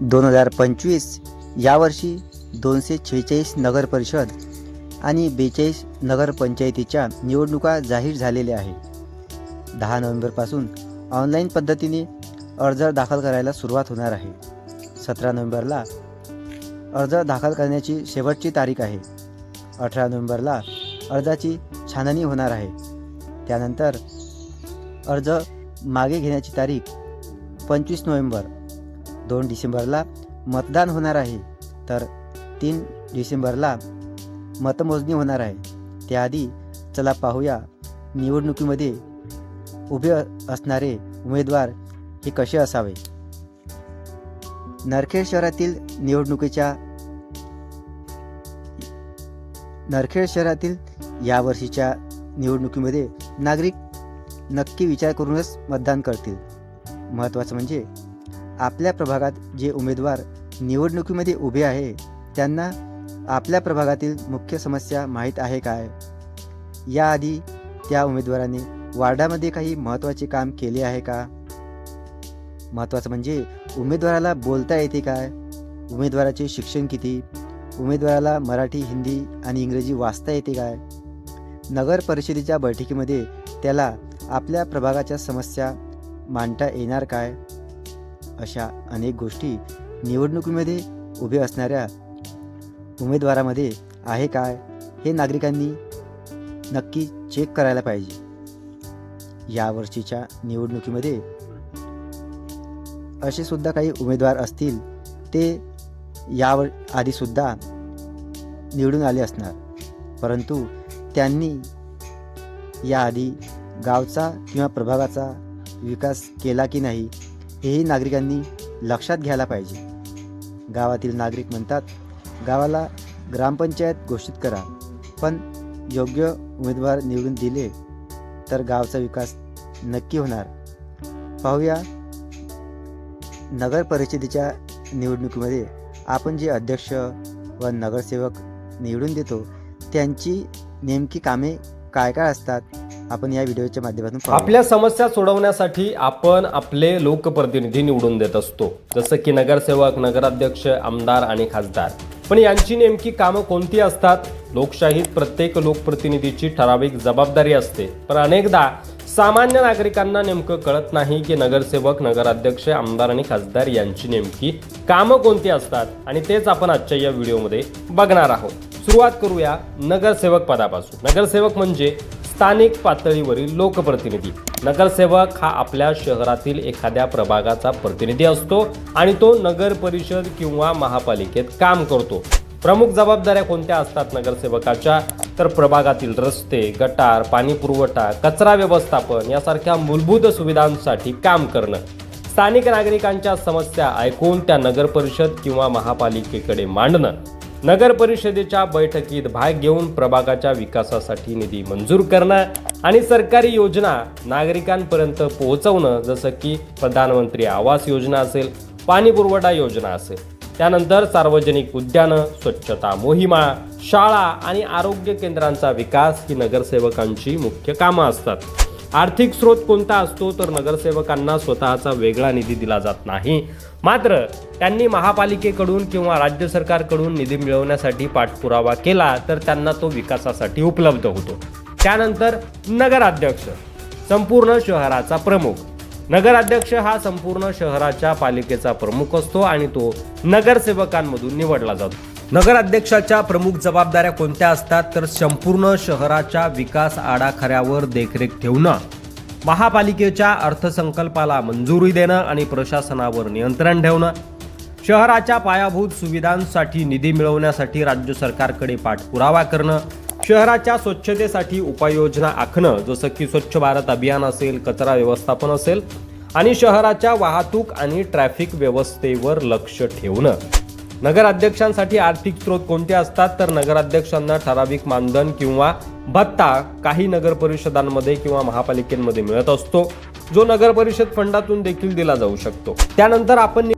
दोन हजार पंचवीस यावर्षी दोनशे छेचाळीस नगरपरिषद आणि बेचाळीस नगरपंचायतीच्या निवडणुका जाहीर झालेल्या आहे दहा नोव्हेंबरपासून ऑनलाईन पद्धतीने अर्ज दाखल करायला सुरुवात होणार आहे. सतरा नोव्हेंबरला अर्ज दाखल करण्याची शेवटची तारीख आहे. अठरा नोव्हेंबरला अर्जाची छाननी होणार आहे. त्यानंतर अर्ज मागे घेण्याची तारीख पंचवीस नोव्हेंबर दोन डिसेंबरला मतदान होणार आहे. तर तीन डिसेंबरला मतमोजणी होणार आहे. त्याआधी चला पाहूया निवडणुकीमध्ये उभे असणारे उमेदवार हे कसे असावे? नरखेड शहरातील निवडणुकीच्या नरखेड शहरातील यावर्षीच्या निवडणुकीमध्ये नागरिक नक्की विचार करूनच मतदान करतील. महत्त्वाचं म्हणजे आपल्या प्रभागात जे उमेदवार निवडणुकीमध्ये उभे आहे त्यांना आपल्या प्रभागातील मुख्य समस्या माहीत आहे काय? याआधी त्या उमेदवाराने वार्डामध्ये काही महत्त्वाचे काम केले आहे का? महत्त्वाचं म्हणजे उमेदवाराला बोलता येते काय? उमेदवाराचे शिक्षण किती? उमेदवाराला मराठी हिंदी आणि इंग्रजी वाचता येते काय? नगर परिषदेच्या बैठकीमध्ये त्याला आपल्या प्रभागाच्या समस्या मांडता येणार काय? अशा अनेक गोष्टी निवडणुकीमध्ये उभे असणाऱ्या उमेदवारामध्ये आहे काय हे नागरिकांनी नक्की चेक करायला पाहिजे. यावर्षीच्या निवडणुकीमध्ये असे सुद्धा काही उमेदवार असतील ते यावर आधीसुद्धा निवडून आले असणार. परंतु त्यांनी याआधी गावचा किंवा प्रभागाचा विकास केला की नाही हेही नागरिकांनी लक्षात घ्यायला पाहिजे. गावातील नागरिक म्हणतात गावाला ग्रामपंचायत घोषित करा पण योग्य उमेदवार निवडून दिले तर गावचा विकास नक्की होणार. पाहूया नगर परिषदेच्या निवडणुकीमध्ये आपण जे अध्यक्ष व नगरसेवक निवडून देतो त्यांची नेमकी कामे काय काय असतात? आपण या व्हिडिओच्या माध्यमातून आपल्या समस्या सोडवण्यासाठी आपण आपले लोकप्रतिनिधी निवडून देत असतो. जसं की नगरसेवक नगराध्यक्ष आमदार आणि खासदार. पण यांची नेमकी कामं कोणती असतात? लोकशाहीत प्रत्येक लोकप्रतिनिधीची ठराविक जबाबदारी असते. पण अनेकदा सामान्य नागरिकांना नेमकं कळत नाही की नगरसेवक नगराध्यक्ष आमदार आणि खासदार यांची नेमकी कामं कोणती असतात आणि तेच आपण आजच्या या व्हिडिओमध्ये बघणार आहोत. सुरुवात करूया नगरसेवक पदापासून. नगरसेवक म्हणजे स्थानिक पातळीवरील लोकप्रतिनिधी. नगरसेवक हा आपल्या शहरातील एखाद्या प्रभागाचा प्रतिनिधी असतो आणि तो नगर परिषद किंवा महापालिकेत काम करतो. प्रमुख जबाबदाऱ्या कोणत्या असतात नगरसेवकाच्या? तर प्रभागातील रस्ते गटार पाणी पुरवठा कचरा व्यवस्थापन यासारख्या मूलभूत सुविधांसाठी काम करणं. स्थानिक नागरिकांच्या समस्या ऐकून त्या नगर परिषद किंवा महापालिकेकडे मांडणं. नगर परिषदेच्या बैठकीत भाग घेऊन प्रभागाच्या विकासासाठी निधी मंजूर करणं आणि सरकारी योजना नागरिकांपर्यंत पोहोचवणं जसं की प्रधानमंत्री आवास योजना असेल पाणी पुरवठा योजना असेल. त्यानंतर सार्वजनिक उद्यानं स्वच्छता मोहिमा शाळा आणि आरोग्य केंद्रांचा विकास ही नगरसेवकांची मुख्य कामं असतात. आर्थिक स्रोत कोणता असतो तर नगरसेवकांना स्वतःचा वेगळा निधी दिला जात नाही. मात्र त्यांनी महापालिकेकडून किंवा राज्य सरकारकडून निधी मिळवण्यासाठी पाठपुरावा केला तर त्यांना तो विकासासाठी उपलब्ध होतो. त्यानंतर नगराध्यक्ष संपूर्ण शहराचा प्रमुख. नगराध्यक्ष हा संपूर्ण शहराच्या पालिकेचा प्रमुख असतो आणि तो नगरसेवकांमधून निवडला जातो. नगराध्यक्षाच्या प्रमुख जबाबदाऱ्या कोणत्या असतात तर संपूर्ण शहराच्या विकास आडाखऱ्यावर देखरेख ठेवणं महापालिकेच्या अर्थसंकल्पाला मंजुरी देणं आणि प्रशासनावर नियंत्रण ठेवणं शहराच्या पायाभूत सुविधांसाठी निधी मिळवण्यासाठी राज्य सरकारकडे पाठपुरावा करणं शहराच्या स्वच्छतेसाठी उपाययोजना आखणं जसं की स्वच्छ भारत अभियान असेल कचरा व्यवस्थापन असेल आणि शहराच्या वाहतूक आणि ट्रॅफिक व्यवस्थेवर लक्ष ठेवणं. नगराध्यक्षांसाठी आर्थिक स्रोत कोणते असतात? तर नगराध्यक्षांना ठराविक मानधन किंवा भत्ता काही नगर परिषदांमध्ये किंवा महापालिकेमध्ये मिळत असतो जो नगर परिषद फंडातून देखील दिला जाऊ शकतो. त्यानंतर आपण